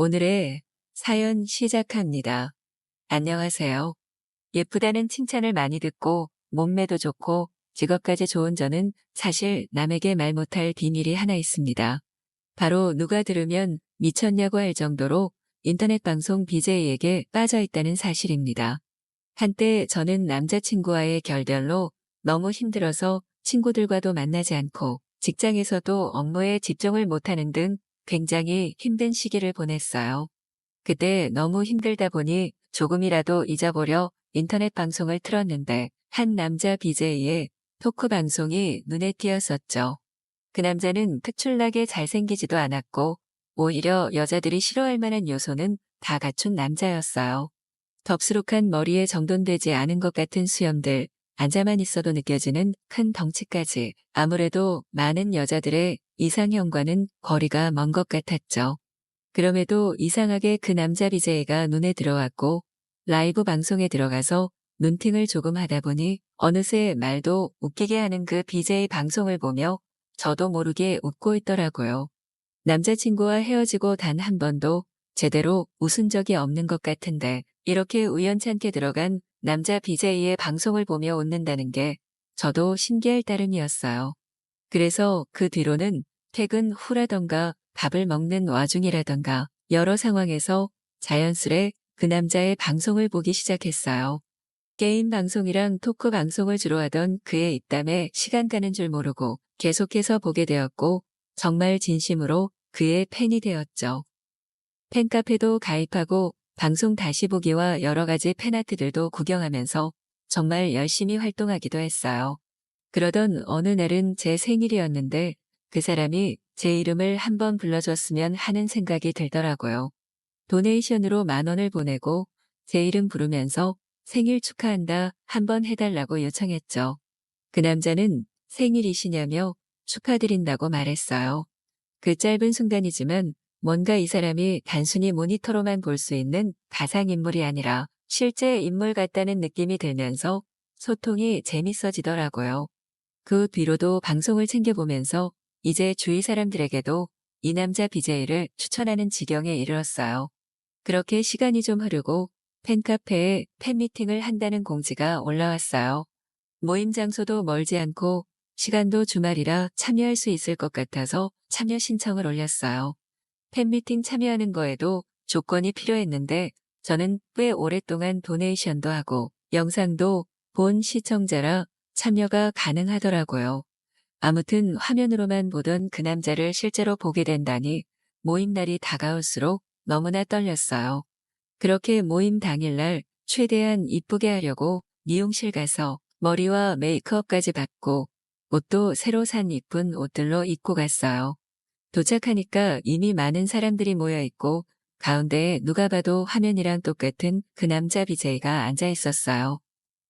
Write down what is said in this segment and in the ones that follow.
오늘의 사연 시작합니다. 안녕하세요. 예쁘다는 칭찬을 많이 듣고 몸매도 좋고 직업까지 좋은 저는 사실 남에게 말 못할 비밀이 하나 있습니다. 바로 누가 들으면 미쳤냐고 할 정도로 인터넷 방송 BJ에게 빠져 있다는 사실입니다. 한때 저는 남자친구와의 결별로 너무 힘들어서 친구들과도 만나지 않고 직장에서도 업무에 집중을 못하는 등 굉장히 힘든 시기를 보냈어요. 그때 너무 힘들다 보니 조금이라도 잊어보려 인터넷 방송을 틀었는데 한 남자 BJ의 토크 방송이 눈에 띄었었죠. 그 남자는 특출나게 잘생기지도 않았고 오히려 여자들이 싫어할 만한 요소는 다 갖춘 남자였어요. 덥수룩한 머리에 정돈되지 않은 것 같은 수염들, 앉아만 있어도 느껴지는 큰 덩치까지 아무래도 많은 여자들의 이상형과는 거리가 먼 것 같았죠. 그럼에도 이상하게 그 남자 BJ가 눈에 들어왔고 라이브 방송에 들어가서 눈팅을 조금 하다 보니 어느새 말도 웃기게 하는 그 BJ 방송을 보며 저도 모르게 웃고 있더라고요. 남자친구와 헤어지고 단 한 번도 제대로 웃은 적이 없는 것 같은데 이렇게 우연찮게 들어간 남자 BJ의 방송을 보며 웃는다는 게 저도 신기할 따름이었어요. 그래서 그 뒤로는 퇴근 후라던가 밥을 먹는 와중이라던가 여러 상황에서 자연스레 그 남자의 방송을 보기 시작했어요. 게임 방송이랑 토크 방송을 주로 하던 그의 입담에 시간 가는 줄 모르고 계속해서 보게 되었고 정말 진심으로 그의 팬이 되었죠. 팬카페도 가입하고 방송 다시 보기와 여러 가지 팬아트들도 구경하면서 정말 열심히 활동하기도 했어요. 그러던 어느 날은 제 생일이었는데 그 사람이 제 이름을 한번 불러줬으면 하는 생각이 들더라고요. 도네이션으로 만 원을 보내고 제 이름 부르면서 생일 축하한다 한번 해달라고 요청했죠. 그 남자는 생일이시냐며 축하드린다고 말했어요. 그 짧은 순간이지만 뭔가 이 사람이 단순히 모니터로만 볼 수 있는 가상인물이 아니라 실제 인물 같다는 느낌이 들면서 소통이 재밌어지더라고요. 그 뒤로도 방송을 챙겨보면서 이제 주위 사람들에게도 이 남자 BJ를 추천하는 지경에 이르렀어요. 그렇게 시간이 좀 흐르고 팬카페에 팬미팅을 한다는 공지가 올라왔어요. 모임 장소도 멀지 않고 시간도 주말이라 참여할 수 있을 것 같아서 참여 신청을 올렸어요. 팬미팅 참여하는 거에도 조건이 필요했는데 저는 꽤 오랫동안 도네이션도 하고 영상도 본 시청자라 참여가 가능하더라고요. 아무튼 화면으로만 보던 그 남자를 실제로 보게 된다니 모임 날이 다가올수록 너무나 떨렸어요. 그렇게 모임 당일날 최대한 이쁘게 하려고 미용실 가서 머리와 메이크업까지 받고 옷도 새로 산 이쁜 옷들로 입고 갔어요. 도착하니까 이미 많은 사람들이 모여 있고 가운데에 누가 봐도 화면이랑 똑같은 그 남자 BJ가 앉아 있었어요.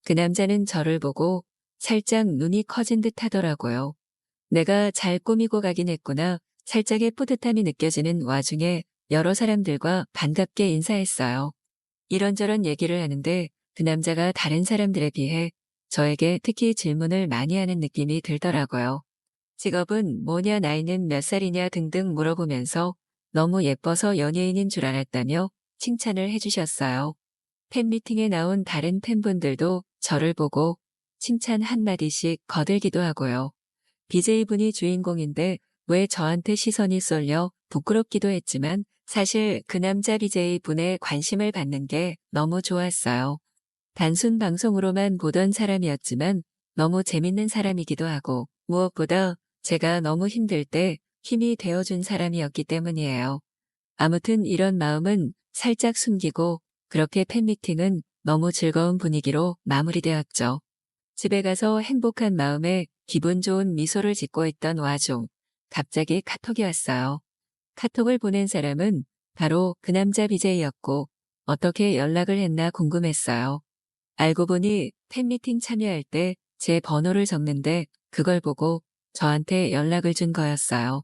그 남자는 저를 보고 살짝 눈이 커진 듯 하더라고요. 내가 잘 꾸미고 가긴 했구나. 살짝의 뿌듯함이 느껴지는 와중에 여러 사람들과 반갑게 인사했어요. 이런저런 얘기를 하는데 그 남자가 다른 사람들에 비해 저에게 특히 질문을 많이 하는 느낌이 들더라고요. 직업은 뭐냐 나이는 몇 살이냐 등등 물어보면서 너무 예뻐서 연예인인 줄 알았다며 칭찬을 해주셨어요. 팬미팅에 나온 다른 팬분들도 저를 보고 칭찬 한마디씩 거들기도 하고요. BJ분이 주인공인데 왜 저한테 시선이 쏠려 부끄럽기도 했지만 사실 그 남자 BJ분의 관심을 받는 게 너무 좋았어요. 단순 방송으로만 보던 사람이었지만 너무 재밌는 사람이기도 하고 무엇보다 제가 너무 힘들 때 힘이 되어준 사람이었기 때문이에요. 아무튼 이런 마음은 살짝 숨기고 그렇게 팬미팅은 너무 즐거운 분위기로 마무리되었죠. 집에 가서 행복한 마음에 기분 좋은 미소를 짓고 있던 와중 갑자기 카톡이 왔어요. 카톡을 보낸 사람은 바로 그 남자 BJ였고 어떻게 연락을 했나 궁금했어요. 알고 보니 팬미팅 참여할 때 제 번호를 적는데 그걸 보고 저한테 연락을 준 거였어요.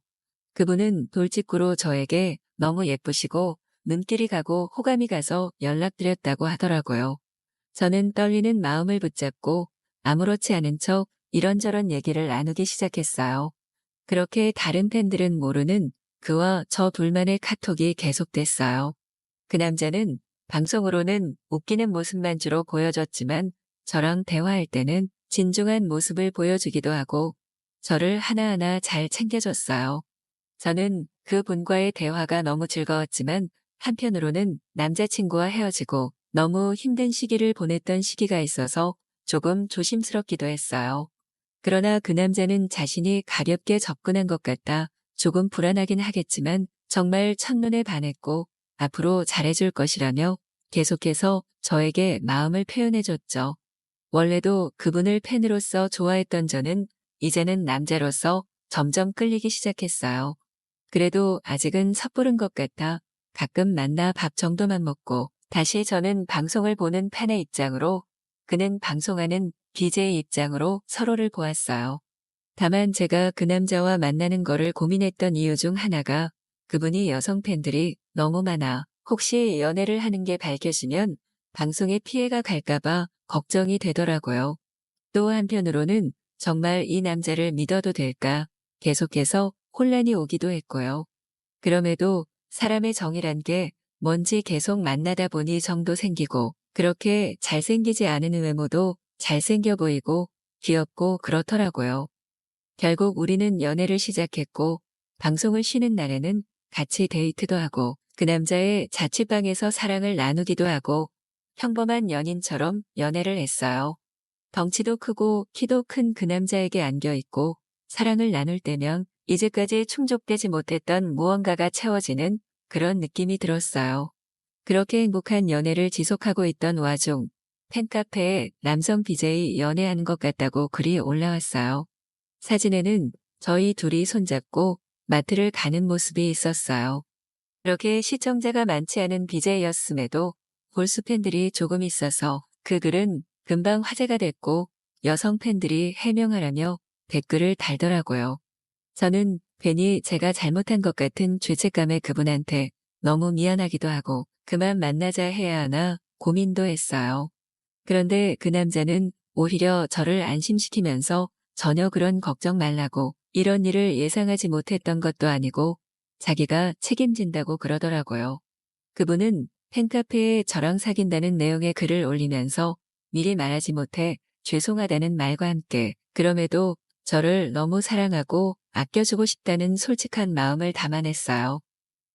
그분은 돌직구로 저에게 너무 예쁘시고 눈길이 가고 호감이 가서 연락드렸다고 하더라고요. 저는 떨리는 마음을 붙잡고 아무렇지 않은 척 이런저런 얘기를 나누기 시작했어요. 그렇게 다른 팬들은 모르는 그와 저 둘만의 카톡이 계속됐어요. 그 남자는 방송으로는 웃기는 모습만 주로 보여줬지만 저랑 대화할 때는 진중한 모습을 보여주기도 하고 저를 하나하나 잘 챙겨줬어요. 저는 그 분과의 대화가 너무 즐거웠지만 한편으로는 남자친구와 헤어지고 너무 힘든 시기를 보냈던 시기가 있어서 조금 조심스럽기도 했어요. 그러나 그 남자는 자신이 가볍게 접근한 것 같다 조금 불안하긴 하겠지만 정말 첫눈에 반했고 앞으로 잘해줄 것이라며 계속해서 저에게 마음을 표현해줬죠. 원래도 그분을 팬으로서 좋아했던 저는 이제는 남자로서 점점 끌리기 시작했어요. 그래도 아직은 섣부른 것 같아 가끔 만나 밥 정도만 먹고 다시 저는 방송을 보는 팬의 입장으로 그는 방송하는 BJ 입장으로 서로를 보았어요. 다만 제가 그 남자와 만나는 거를 고민했던 이유 중 하나가 그분이 여성 팬들이 너무 많아 혹시 연애를 하는 게 밝혀지면 방송에 피해가 갈까봐 걱정이 되더라고요. 또 한편으로는 정말 이 남자를 믿어도 될까 계속해서 혼란이 오기도 했고요. 그럼에도 사람의 정이란 게 뭔지 계속 만나다 보니 정도 생기고 그렇게 잘생기지 않은 외모도 잘생겨 보이고 귀엽고 그렇더라고요. 결국 우리는 연애를 시작했고 방송을 쉬는 날에는 같이 데이트도 하고 그 남자의 자취방에서 사랑을 나누기도 하고 평범한 연인처럼 연애를 했어요. 덩치도 크고 키도 큰 그 남자에게 안겨있고 사랑을 나눌 때면 이제까지 충족되지 못했던 무언가가 채워지는 그런 느낌이 들었어요. 그렇게 행복한 연애를 지속하고 있던 와중 팬카페에 남성 BJ 연애하는 것 같다고 글이 올라왔어요. 사진에는 저희 둘이 손잡고 마트를 가는 모습이 있었어요. 그렇게 시청자가 많지 않은 BJ였음에도 골수 팬들이 조금 있어서 그 글은 금방 화제가 됐고 여성 팬들이 해명하라며 댓글을 달더라고요. 저는 괜히 제가 잘못한 것 같은 죄책감에 그분한테 너무 미안하기도 하고 그만 만나자 해야 하나 고민도 했어요. 그런데 그 남자는 오히려 저를 안심시키면서 전혀 그런 걱정 말라고 이런 일을 예상하지 못했던 것도 아니고 자기가 책임진다고 그러더라고요. 그분은 팬카페에 저랑 사귄다는 내용의 글을 올리면서 미리 말하지 못해 죄송하다는 말과 함께 그럼에도 저를 너무 사랑하고 아껴주고 싶다는 솔직한 마음을 담아냈어요.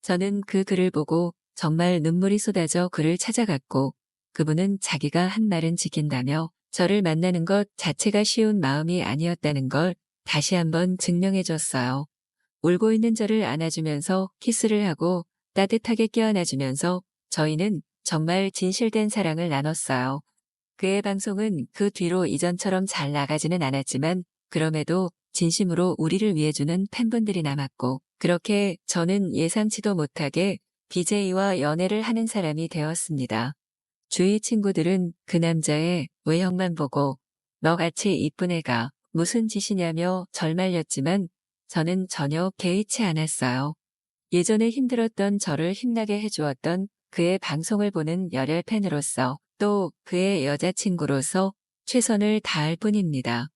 저는 그 글을 보고 정말 눈물이 쏟아져 그를 찾아갔고 그분은 자기가 한 말은 지킨다며 저를 만나는 것 자체가 쉬운 마음이 아니었다는 걸 다시 한번 증명해 줬어요. 울고 있는 저를 안아주면서 키스를 하고 따뜻하게 껴안아주면서 저희는 정말 진실된 사랑을 나눴어요. 그의 방송은 그 뒤로 이전처럼 잘 나가지는 않았지만 그럼에도 진심으로 우리를 위해주는 팬분들이 남았고 그렇게 저는 예상치도 못하게 BJ와 연애를 하는 사람이 되었습니다. 주위 친구들은 그 남자의 외형만 보고 너같이 이쁜 애가 무슨 짓이냐며 절말렸지만 저는 전혀 개의치 않았어요. 예전에 힘들었던 저를 힘나게 해주었던 그의 방송을 보는 열혈 팬으로서 또 그의 여자친구로서 최선을 다할 뿐입니다.